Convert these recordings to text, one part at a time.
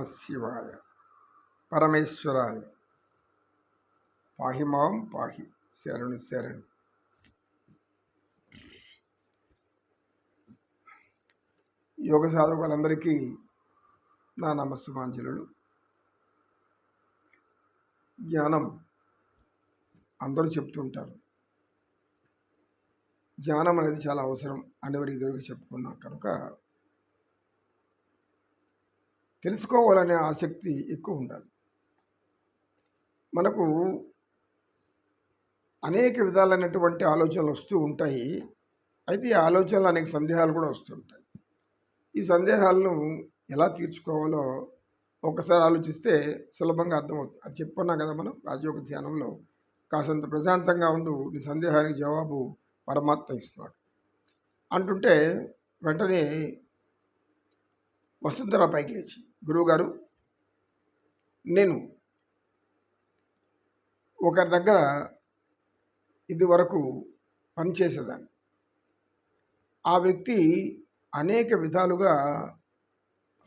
నమ శివాయ పరమేశ్వరాయ. పాహి మాం పాహి. శరణు శరణు. యోగ సాధకులందరికీ నా నమస్సుమాంజలుడు జ్ఞానం అందరూ చెప్తుంటారు. జ్ఞానం అనేది చాలా అవసరం అనేవారు ఇదివరకు చెప్పుకున్నాం కనుక తెలుసుకోవాలనే ఆసక్తి ఎక్కువ ఉండాలి మనకు అనేక విధాలైనటువంటి ఆలోచనలు వస్తూ ఉంటాయి. అయితే ఈ ఆలోచనలు అనేక సందేహాలు కూడా వస్తుంటాయి ఈ సందేహాలను ఎలా తీర్చుకోవాలో ఒకసారి ఆలోచిస్తే సులభంగా అర్థమవుతుంది. అది చెప్పుకున్నాం కదా మనం రాజయోగ ధ్యానంలో. కాసంత ప్రశాంతంగా ఉండు నీ సందేహానికి జవాబు పరమాత్మ ఇస్తున్నాడు. అంటుంటే వెంటనే వసుంధర పైకి లేచి గురువుగారు నేను ఒకరి దగ్గర ఇది వరకు పనిచేసేదాన్ని ఆ వ్యక్తి అనేక విధాలుగా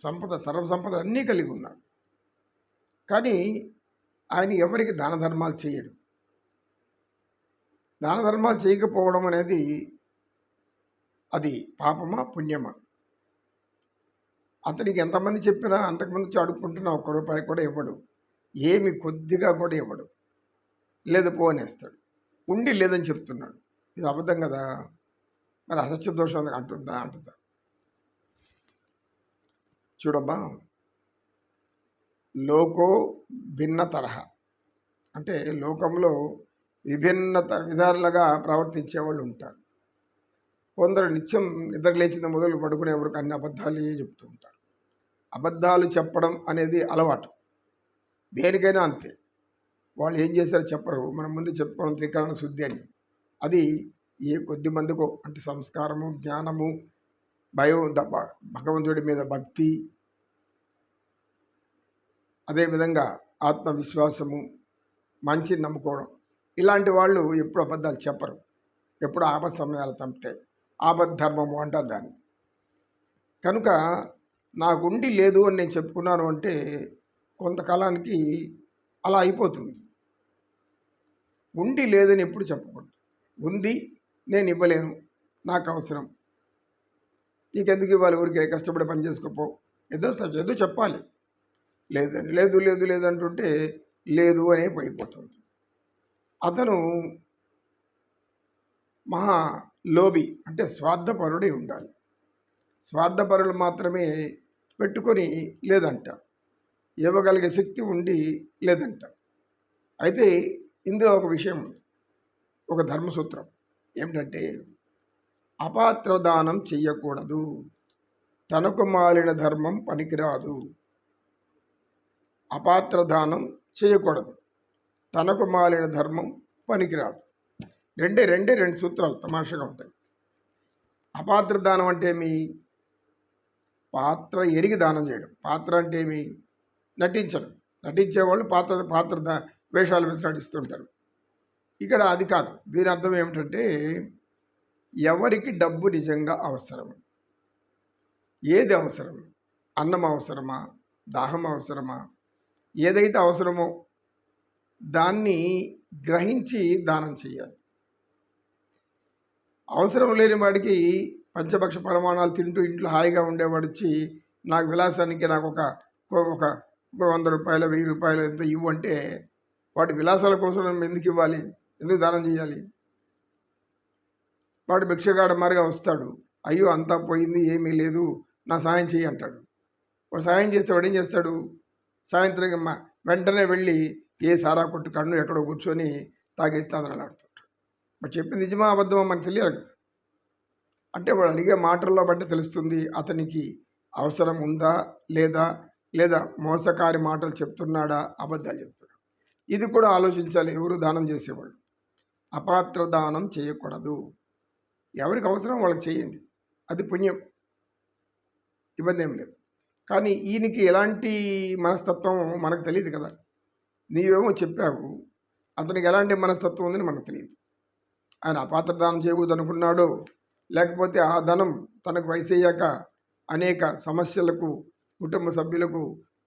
సంపద సర్వ సంపద అన్నీ కలిగి ఉన్నాడు. కానీ ఆయన ఎవరికి దాన ధర్మాలు చేయడు. దాన ధర్మాలు చేయకపోవడం అనేది అది పాపమా పుణ్యమా? అతనికి ఎంతమంది చెప్పినా అంతకుముందు వచ్చి అడుక్కుంటున్నా ఒక్క రూపాయి కూడా ఇవ్వడు. ఏమి కొద్దిగా కూడా ఇవ్వడు. లేదు పోనేస్తాడు. ఉండి లేదని చెప్తున్నాడు. ఇది అబద్ధం కదా? మరి అసత్య దోషం అంటుందా? అంటుందా? చూడమ్మా. లోకో భిన్న తరహా. అంటే లోకంలో విభిన్నత విధాలుగా ప్రవర్తించే వాళ్ళు ఉంటారు. కొందరు నిత్యం నిద్రలేచిన మొదలు పడుకునే వరకు అన్ని అబద్ధాలే చెప్తూ ఉంటారు. అబద్ధాలు చెప్పడం అనేది అలవాటు. దేనికైనా అంతే. వాళ్ళు ఏం చేశారో చెప్పరు. మనం ముందు చెప్పుకోవడం త్రికరణ శుద్ధి అని. అది ఏ కొద్ది మందికో అంటే సంస్కారము జ్ఞానము భయం భ- భగవంతుడి మీద భక్తి అదేవిధంగా ఆత్మవిశ్వాసము మంచి నమ్ముకోవడం. ఇలాంటి వాళ్ళు ఎప్పుడు అబద్ధాలు చెప్పరు. ఎప్పుడు ఆపద సమయాలు తప్పితే. ఆపద్ధర్మము అంటారు దాన్ని. కనుక నాకు ఉండి లేదు అని నేను చెప్పుకున్నాను అంటే కొంతకాలానికి అలా అయిపోతుంది. ఉండి లేదని ఎప్పుడు చెప్పకూడదు. ఉంది నేను ఇవ్వలేను నాకు అవసరం. నీకెందుకు ఇవ్వాలి ఊరికే కష్టపడి పని చేసుకోపో. ఏదో ఏదో చెప్పాలి. లేదని లేదు లేదు లేదు అంటుంటే లేదు అనే అయిపోతుంది. అతను మహా లోబి అంటే స్వార్థపరుడై ఉండాలి. స్వార్థపరులు మాత్రమే పెట్టుకొని లేదంట. ఇవ్వగలిగే శక్తి ఉండి లేదంట. అయితే ఇందులో ఒక విషయం ఉంది. ఒక ధర్మసూత్రం ఏమిటంటే అపాత్రదానం చెయ్యకూడదు. తనకు మాలిన ధర్మం పనికిరాదు. అపాత్రదానం చేయకూడదు తనకు మాలిన ధర్మం పనికిరాదు. రెండే రెండే రెండు సూత్రాలు తమాషగా ఉంటాయి. అపాత్ర దానం అంటే ఏమి? పాత్ర ఎరిగి దానం చేయడం. పాత్ర అంటే ఏమి? నటించడం. నటించేవాళ్ళు పాత్ర పాత్ర దా వేషాలు వేసి నటిస్తుంటారు. ఇక్కడ అది కాదు. దీని అర్థం ఏమిటంటే ఎవరికి డబ్బు నిజంగా అవసరం? ఏది అవసరం? అన్నం అవసరమా? దాహం అవసరమా? ఏదైతే అవసరమో దాన్ని గ్రహించి దానం చేయాలి. అవసరం లేని వాడికి పంచభక్ష ప్రమాణాలు తింటూ ఇంట్లో హాయిగా ఉండేవాడు వచ్చి నాకు విలాసానికి నాకు ఒక ఒక వంద రూపాయలు వెయ్యి రూపాయలు ఎంత ఇవ్వంటే వాటి విలాసాల కోసం మనం ఎందుకు ఇవ్వాలి? ఎందుకు దానం చేయాలి? వాడు భిక్షగాడ మారిగా వస్తాడు. అయ్యో అంతా పోయింది ఏమీ లేదు నా సాయం చెయ్యి అంటాడు. వాడు సాయం చేస్తే వాడు ఏం చేస్తాడు? సాయంత్రం వెంటనే వెళ్ళి ఏ సారా కొట్టు కన్ను ఎక్కడో కూర్చొని తాగేస్తానని అడుగుతాడు మరి చెప్పి నిజమా అబద్ధమా మనకు తెలియాలి. కదా అంటే వాడు అడిగే మాటల్లో బట్టి తెలుస్తుంది అతనికి అవసరం ఉందా లేదా లేదా మోసకారి మాటలు చెప్తున్నాడా అబద్ధాలు చెప్తున్నాడు. ఇది కూడా ఆలోచించాలి ఎవరు దానం చేసేవాళ్ళు. అపాత్ర దానం చేయకూడదు. ఎవరికి అవసరం వాళ్ళకి చేయండి. అది పుణ్యం. ఇబ్బంది ఏం లేదు. కానీ ఈయనకి ఎలాంటి మనస్తత్వం మనకు తెలియదు కదా. నీవేమో చెప్పావు అతనికి ఎలాంటి మనస్తత్వం ఉందని మనకు తెలియదు. ఆయన అపాత్ర దానం చేయకూడదు అనుకున్నాడో లేకపోతే ఆ ధనం తనకు వయసు అయ్యాక అనేక సమస్యలకు కుటుంబ సభ్యులకు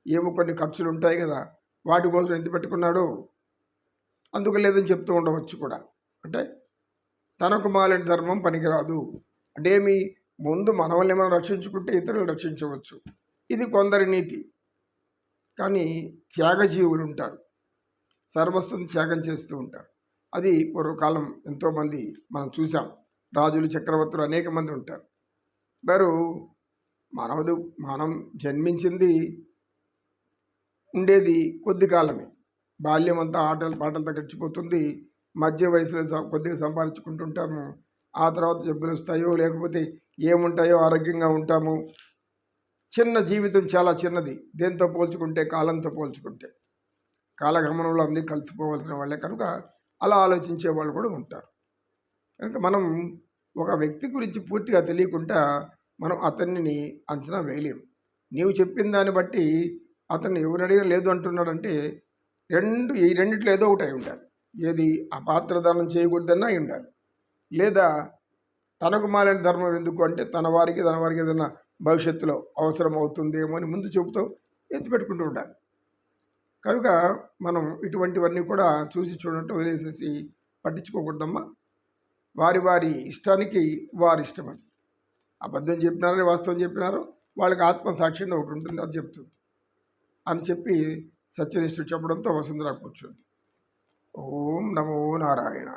ఏవో కొన్ని ఖర్చులు ఉంటాయి కదా వాటి కోసం ఎంత పెట్టుకున్నాడు అందుకు లేదని చెప్తూ ఉండవచ్చు కూడా. అంటే తనకు మాలిన ధర్మం పనికిరాదు. అంటే మీ ముందు మనవల్ని మనం రక్షించుకుంటే ఇతరులు రక్షించవచ్చు. ఇది కొందరి నీతి. కానీ త్యాగజీవులు ఉంటారు. సర్వస్వం త్యాగం చేస్తూ ఉంటారు. అది పూర్వకాలం ఎంతోమంది మనం చూసాం. రాజులు చక్రవర్తులు అనేక మంది ఉంటారు. వారు మనవదు మనం జన్మించింది ఉండేది కొద్ది కాలమే. బాల్యం అంతా ఆటలు పాటలతో గడిచిపోతుంది. మధ్య వయసులో కొద్దిగా సంపాదించుకుంటుంటాము. ఆ తర్వాత జబ్బులు వస్తాయో లేకపోతే ఏముంటాయో ఆరోగ్యంగా ఉంటాము. చిన్న జీవితం చాలా చిన్నది. దేంతో పోల్చుకుంటే కాలంతో పోల్చుకుంటే. కాలగమనంలో అన్నీ కలిసిపోవాల్సిన వాళ్ళే. కనుక అలా ఆలోచించే వాళ్ళు కూడా ఉంటారు. కనుక మనం ఒక వ్యక్తి గురించి పూర్తిగా తెలియకుండా మనం అతన్ని అంచనా వేయలేం. నీవు చెప్పిన దాన్ని బట్టి అతన్ని ఎవరు అడిగినా లేదు అంటున్నాడంటే రెండు ఈ రెండిట్లో ఏదో ఒకటి అయి ఉండాలి. ఏది అపాత్రదానం చేయకూడదన్నా అయి ఉండాలి. లేదా తనకు మాలిన ధర్మం ఎందుకు అంటే తన వారికి తన వారికి ఏదైనా భవిష్యత్తులో అవసరం అవుతుందేమో అని ముందు చెబుతూ ఎత్తి పెట్టుకుంటూ ఉండాలి. కనుక మనం ఇటువంటివన్నీ కూడా చూసి చూడటం వదిలేసేసి పట్టించుకోకూడదమ్మా. వారి వారి ఇష్టానికి వారి ఇష్టం అది. అబద్ధం చెప్పినారని వాస్తవం చెప్పినారో వాళ్ళకి ఆత్మసాక్ష్యం ఒకటి ఉంటుంది అది చెప్తుంది. అని చెప్పి సత్యనిష్ఠుడు చెప్పడంతో వసుంధర కూర్చుంది. ఓం నమో నారాయణ